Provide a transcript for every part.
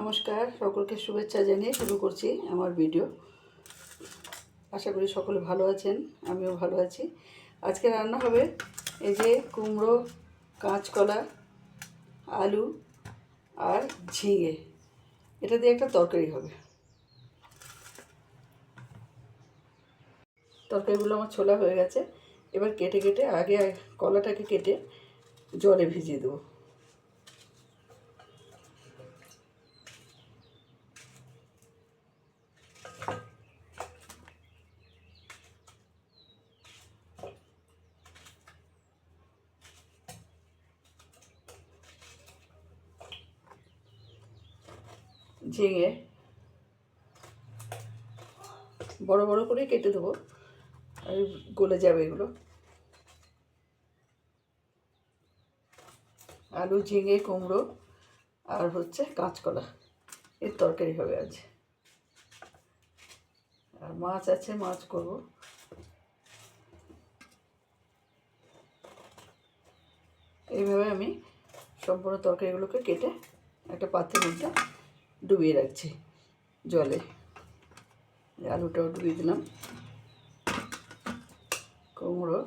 নমস্কার, সকলকে শুভেচ্ছা জানিয়ে শুরু করছি আমার ভিডিও আশা করি সকলে ভালো আছেন, আমিও ভালো আছি। আজকে রান্না হবে এই যে কুমড়ো, কাঁচকলা, আলু আর ঝিঙে। এটা দিয়ে একটা তরকারি হবে। তরকারিগুলো আমার ছোলা হয়ে গেছে। এবার কেটে কেটে আগে কলাটাকে কেটে জলে ভিজিয়ে দেবো। ঝিঙে বড় বড় করে কেটে দেবো। আর গলে যাবে এগুলো। আলু, ঝিঙে, কুমড়ো আর হচ্ছে কাঁচকলা। এর তরকারি হবে আজ। আর মাছ আছে, মাছ করব। এইভাবে আমি সম্পূর্ণ তরকারিগুলোকে কেটে একটা পাত্রের মধ্যে ডুবিয়ে রাখছি জলে। আলুটাও ডুবিয়ে দিলাম। কুমড়ো।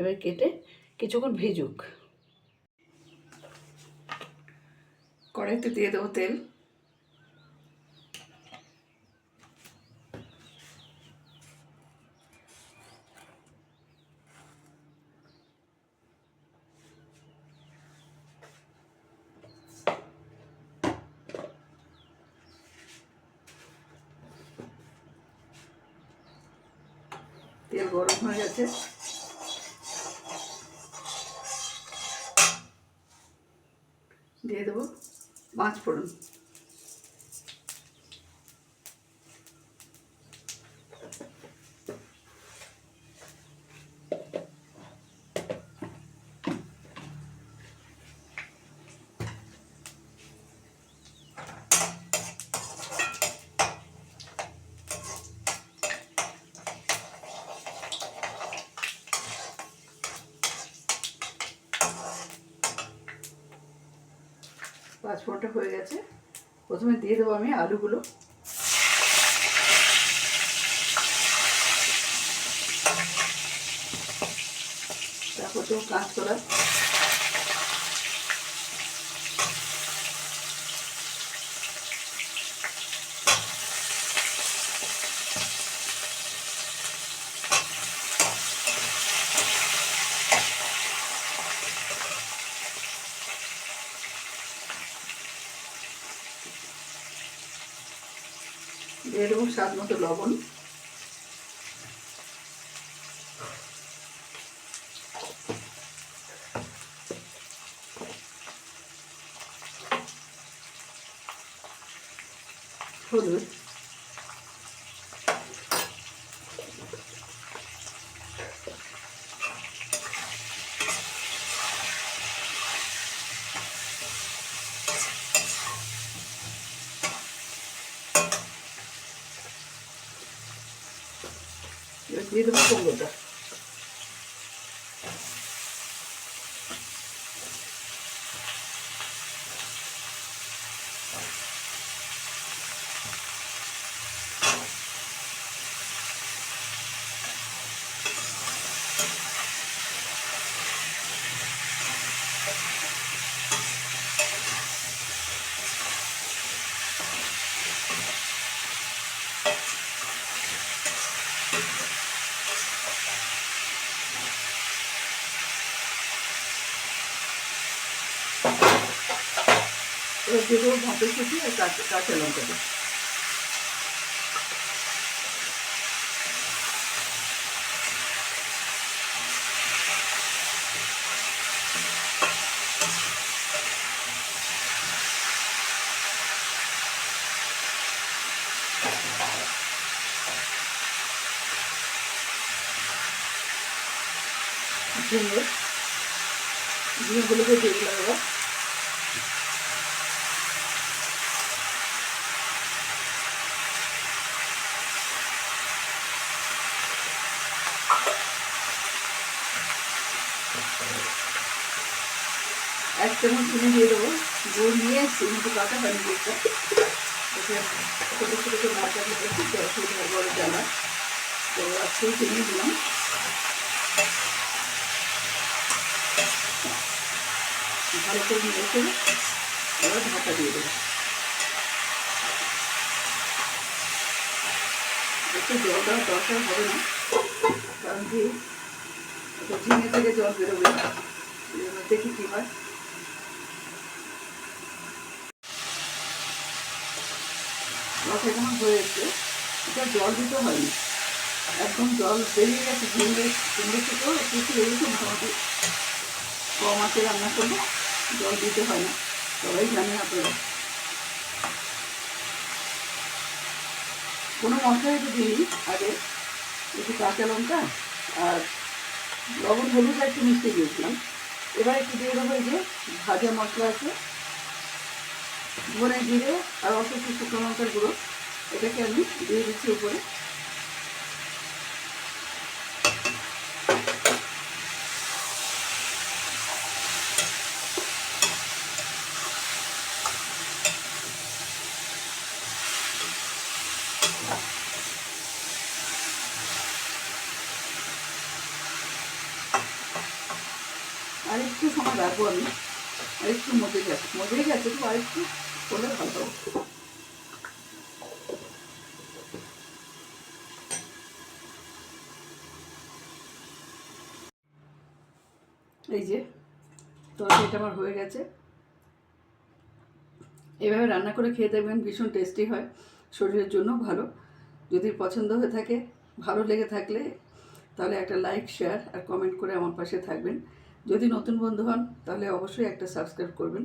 এবার কেটে কিছুক্ষণ ভেজুক। কড়াইতে দিয়ে দেবো তেল। তেল গরম হয়ে গেছে। দিয়ে দেবো পাঁচ ফোড়ন। পাঁচ ফোনটা হয়ে গেছে। প্রথমে দিয়ে দেবো আমি আলুগুলো। তারপর দেবো কাঁচকলা। দিয়ে স্বাদ মতো লবণ। হলুদ। এবার দিয়ে দেবো কুমড়োটা এবার দিয়ে দেবো ভাতের সাথে আর কাঁচা লঙ্কা দেবো ঝিঙে ঝিঙেগুলোকে দিয়ে দিলাম এবার এক চামচ দিয়ে দেবো, গুড় নিয়ে কাটা হয়নি গুড়টা ছোটো ছোটো করে একটু অসুবিধা বড় জ্বালা তো আজকেই চিনি দিলাম। ভালো করে নিয়ে এসে এবার ঢাকা দিয়ে দেবো। একটু জল দেওয়ার দরকার হবে না, কারণ কি? ঝিঙে থেকে জল বেরোবে দেখি কী হয়? রসা কেমন হয়ে এসছে এটা জল দিতে হয়নি। একদম জল বেরিয়ে গেছে ঝিঙে ঝিঙে থেকেও একটু একটু বেরিয়েছে মোটামুটি কম আছে রান্না করলে জল দিতে হয় না। সবাই জানেন আপনারা। কোনো মশলা একটু দিই আগে একটু কাঁচা লঙ্কা আর লবণ হলুদ একটু মিশিয়ে দিয়েছিলাম। এবার একটু দিয়ে দেবো এই যে ভাজা মশলা আছে। ধনে জিরে আর একটু শুকনো লঙ্কার গুঁড়ো, এটাকে আমি দিয়ে দিচ্ছি উপরে। আর একটু সময় রাখব আমি। আর একটু মজে গেছে, মজেই গেছে তো আর একটু করলে ভালো। এই যে, তরকারিটা আমার হয়ে গেছে। এভাবে রান্না করে খেয়ে দেখবেন ভীষণ টেস্টি হয়, শরীরের জন্য ভালো। যদি পছন্দ হয়ে থাকে, ভালো লেগে থাকলে তাহলে একটা লাইক শেয়ার আর কমেন্ট করে আমার পাশে থাকবেন। যদি নতুন বন্ধু হন, তাহলে অবশ্যই একটা সাবস্ক্রাইব করবেন।